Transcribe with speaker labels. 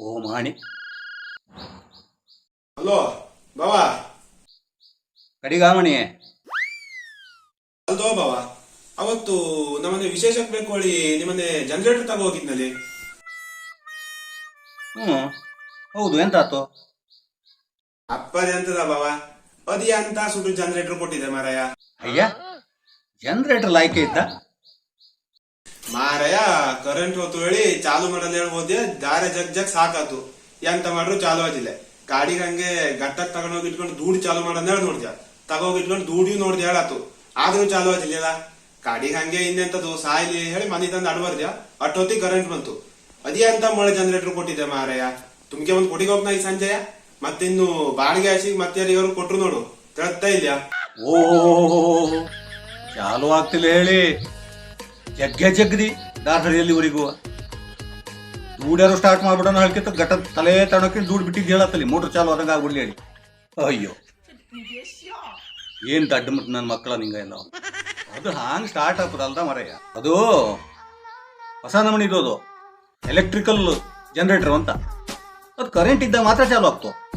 Speaker 1: ಓ ಮಾಣಿ.
Speaker 2: Hello ಬಾವಾ.
Speaker 1: ಕಡಿಗಾಮಣಿ
Speaker 2: ಅಲ್ದೋ ಬಾವ. ಅವತ್ತು ನಮ್ಮನೆ ವಿಶೇಷಕ್ಕೆ ಬೇಕು ಹೇಳಿ ನಿಮ್ಮನೆ ಜನರೇಟರ್ ತಗೋ ಹೋಗಿದ್ನಲ್ಲಿ.
Speaker 1: ಹ್ಞೂ ಹೌದು ಎಂತಾತು?
Speaker 2: ಅಪ್ಪನೇ ಅಂತದ ಬಾವ. ಅದೇ ಅಂತ ಸುಟ್ಟು ಜನರೇಟರ್ ಕೊಟ್ಟಿದೆ ಮಾರಾಯ.
Speaker 1: ಅಯ್ಯ ಜನರೇಟರ್ ಲಾಯ್ಕೆ ಇದ್ದ?
Speaker 2: ಮಾರಾಯ ಕರೆಂಟ್ ಹೊತ್ತು ಹೇಳಿ ಚಾಲು ಮಾಡಲ್ಲ ಹೇಳ್ಬೋದೆ ದಾರೆ ಜಗ್ ಜಗ್ ಸಾಕಾತು. ಎಂತ ಮಾಡ್ರು ಚಾಲು ಆಗಿಲ್ಲ. ಗಾಡಿಗೆ ಹಂಗೆ ಗಟ್ಟಕ್ ತಗೊಂಡೋಗಿ ಇಟ್ಕೊಂಡು ದೂಡಿ ಚಾಲು ಮಾಡಂದ ಹೇಳಿ ನೋಡ್ದೆ ತಗೋಗಿ ಇಟ್ಕೊಂಡು ದೂಡಿ ನೋಡ್ದೆ ಹೇಳಾತು. ಆದ್ರೂ ಚಾಲು ಆಗಿಲ್ಲ ಗಾಡಿಗೆ ಹಂಗೆ ಇನ್ನೆಂತದ್ದು ಸಾಯ್ಲಿ ಹೇಳಿ ಮನೆ ತಂದು ಅಡ್ಬರ್ದ್ಯ? ಅಟ್ಟೊತ್ತಿ ಕರೆಂಟ್ ಬಂತು. ಅದೇ ಅಂತ ಮಳೆ ಜನರೇಟರ್ ಕೊಟ್ಟಿದ್ದೆ ಮಾರಯ್ಯ? ತುಮ್ಗೆ ಒಂದು ಕೊಟ್ಟಿಗೆ ಹೋಗ್ನ ಈ ಸಂಜೆಯ? ಮತ್ತಿನ್ನು ಬಾಡಿಗೆ ಹಸಿಗೆ ಮತ್ತೆ ಕೊಟ್ರು ನೋಡು. ತಿಳ್ತಾ ಇಲ್ಲ
Speaker 1: ಓ ಚಾಲು ಆಗ್ತಿಲ್ಲ ಹೇಳಿ. ಜಗ್ಗೆ ಜಗ್ದಿ ಊರಿಗೂ ದೂಡ್ಯಾರು ಸ್ಟಾರ್ಟ್ ಮಾಡ್ಬಿಡೋಣ ಹೇಳ್ಕಿಂತ ಘಟ ತಲೆ ತಣಕ್ಕೆ ದೂಡ್ ಬಿಟ್ಟಿದ್ದು ಹೇಳತ್ತಲ್ಲಿ ಮೋಟ್ರ್ ಚಾಲು ಆದಂಗೆ ಆಗ್ಬಿಡ್ಲಿ ಹೇಳಿ. ಅಯ್ಯೋ. ಏನ್ ದಡ್ಡ ಮುಟ್ಟು ನನ್ನ ಮಕ್ಕಳ ನಿಂಗ ಎಲ್ಲ. ಅದು ಹಾಂಗ್ ಸ್ಟಾರ್ಟ್ ಆಗ್ತದಲ್ದ ಮರಯ್ಯ ಅದು ಹೊಸ ನಮೂನಿ ಇದು ಅದು. ಎಲೆಕ್ಟ್ರಿಕಲ್ ಜನರೇಟರ್ ಅಂತ. ಅದು ಕರೆಂಟ್ ಇದ್ದಾಗ ಮಾತ್ರ ಚಾಲು ಆಗ್ತು?